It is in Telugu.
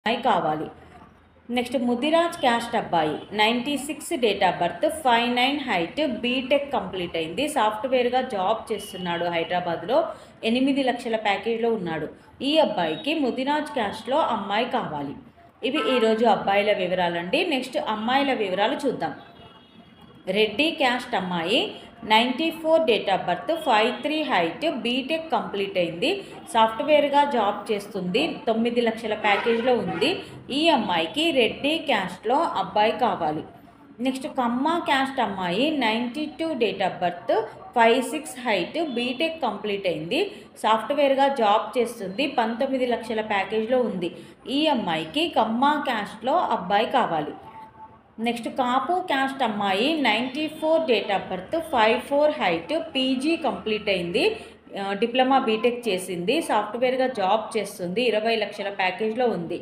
అమ్మాయి కావాలి. నెక్స్ట్ ముదిరాజ్ క్యాస్ట్ అబ్బాయి. Ninety six date of birth five nine height B Tech complete అయింది. సాఫ్ట్వేర్గా జాబ్ చేస్తున్నాడు హైదరాబాద్లో. ఎనిమిది లక్షల ప్యాకేజ్లో ఉన్నాడు. ఈ అబ్బాయికి ముదిరాజ్ క్యాస్ట్లో అమ్మాయి కావాలి. ఇవి ఈరోజు అబ్బాయిల వివరాలండి. నెక్స్ట్ అమ్మాయిల వివరాలు చూద్దాం. రెడ్డి క్యాస్ట్ అమ్మాయి ninety four date of birth five three height B Tech complete అయింది. సాఫ్ట్వేర్గా జాబ్ చేస్తుంది. తొమ్మిది లక్షల ప్యాకేజ్లో ఉంది. ఈ అమ్మాయికి రెడ్డి క్యాస్ట్లో అబ్బాయి కావాలి. నెక్స్ట్ కమ్మ క్యాస్ట్ అమ్మాయి ninety two date of birth five six height B Tech complete అయింది. సాఫ్ట్వేర్గా జాబ్ చేస్తుంది. పంతొమ్మిది లక్షల ప్యాకేజ్లో ఉంది. ఈ అమ్మాయికి కమ్మ క్యాస్ట్లో అబ్బాయి కావాలి. నెక్స్ట్ కాపు క్యాస్ట్ అమ్మాయి ninety four date of birth five four height PG complete అయింది. డిప్లొమా బీటెక్ చేసింది. సాఫ్ట్వేర్గా జాబ్ చేస్తుంది. ఇరవై లక్షల ప్యాకేజ్లో ఉంది.